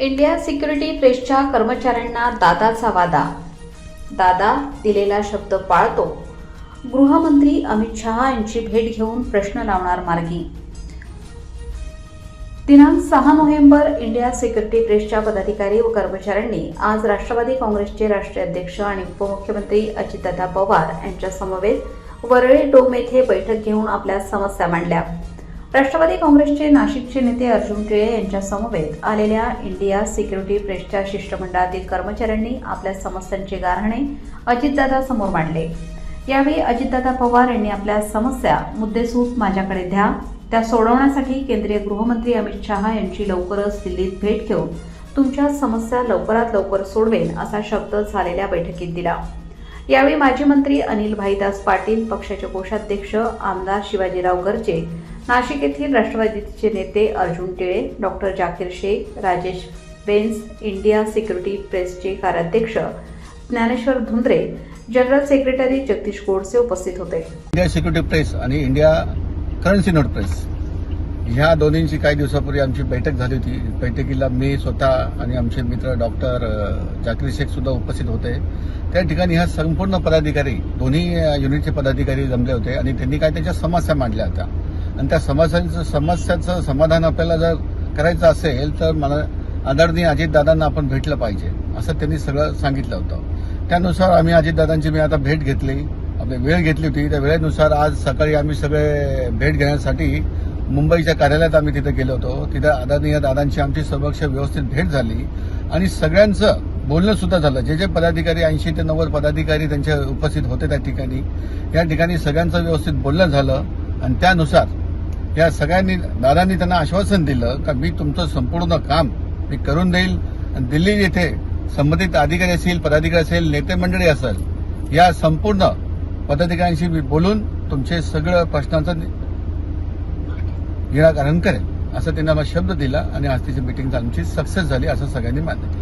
India security प्रेसच्या कर्मचाऱ्यांना दादाचा वादा. दादा दिलेला शब्द पाळतो. गृहमंत्री अमित शहा यांची भेट घेऊन प्रश्न लावणार मार्गी. दिनांक सहा नोव्हेंबर इंडिया सिक्युरिटी प्रेसच्या पदाधिकारी व कर्मचाऱ्यांनी आज राष्ट्रवादी काँग्रेसचे राष्ट्रीय अध्यक्ष आणि उपमुख्यमंत्री अजितदादा पवार यांच्या समवेत वरळी डोम येथे बैठक घेऊन आपल्या समस्या मांडल्या. राष्ट्रवादी काँग्रेसचे नाशिकचे नेते अर्जुन टिळे यांच्या समवेत आलेल्या इंडिया सिक्युरिटी प्रेसच्या शिष्टमंडळातील कर्मचाऱ्यांनी आपल्या समस्यांचे गारहाणे अजितदादा समोर मांडले. यावेळी अजितदादा पवार यांनी आपल्या समस्या मुद्देसूद माझ्याकडे द्या. त्या सोडवण्यासाठी केंद्रीय गृहमंत्री अमित शहा यांची लवकरच दिल्लीत भेट घेऊन तुमच्या समस्या लवकरात लवकर सोडवेन असा शब्द झालेल्या बैठकीत दिला. यावेळी माजी मंत्री अनिल भाईदास पाटील पक्षाचे कोषाध्यक्ष आमदार शिवाजीराव गर्जे नाशिक येथील राष्ट्रवादीचे नेते Arjun Tile doctor Zakir Shaikh Rajesh Bains India security प्रेसचे कार्याध्यक्ष ज्ञानेश्वर धुंद्रे जनरल सेक्रेटरी जगदीश गोडसे उपस्थित होते. इंडिया सिक्युरिटी प्रेस आणि इंडिया करन्सी नोट प्रेस. ह्या दोन्हींची काही दिवसापूर्वी आमची बैठक झाली होती. बैठकीला मी स्वतः आणि आमचे मित्र डॉक्टर जाकीर शेख सुद्धा उपस्थित होते. त्या ठिकाणी ह्या संपूर्ण पदाधिकारी दोन्ही युनिटचे पदाधिकारी जमले होते आणि त्यांनी काय त्याच्या समस्या मांडल्या होत्या. आणि त्या समस्यांचं समस्याचं समाधान आपल्याला जर करायचं असेल तर मला आदरणीय अजितदादांना आपण भेटलं पाहिजे असं त्यांनी सगळं सांगितलं होतं. त्यानुसार आम्ही अजितदादांची मी आता भेट घेतली. आपली वेळ घेतली होती. त्या वेळेनुसार आज सकाळी आम्ही सगळे भेट घेण्यासाठी मुंबईच्या कार्यालयात आम्ही तिथे गेलो होतो. तिथे आदरणीय दादांची आमची समक्ष व्यवस्थित भेट झाली. आणि सगळ्यांचं बोलणं सुद्धा झालं. जे जे पदाधिकारी ऐंशी ते नव्वद पदाधिकारी त्यांच्या उपस्थित होते त्या ठिकाणी. या ठिकाणी सगळ्यांचं व्यवस्थित बोलणं झालं. आणि त्यानुसार या सगळ्यांनी दादांनी त्यांना आश्वासन दिलं का मी तुमचं संपूर्ण काम मी करून देईल. आणि दिल्ली येथे संबंधित अधिकारी असतील पदाधिकारी असेल नेते मंडळी असेल या संपूर्ण पदाधिकाऱ्यांशी मी बोलून तुमचे सगळं प्रश्नांचं निराकरण करेल असं त्यांना मला शब्द दिला आणि आज तिची मिटिंग आमची सक्सेस झाली असं सगळ्यांनी मान्य केलं.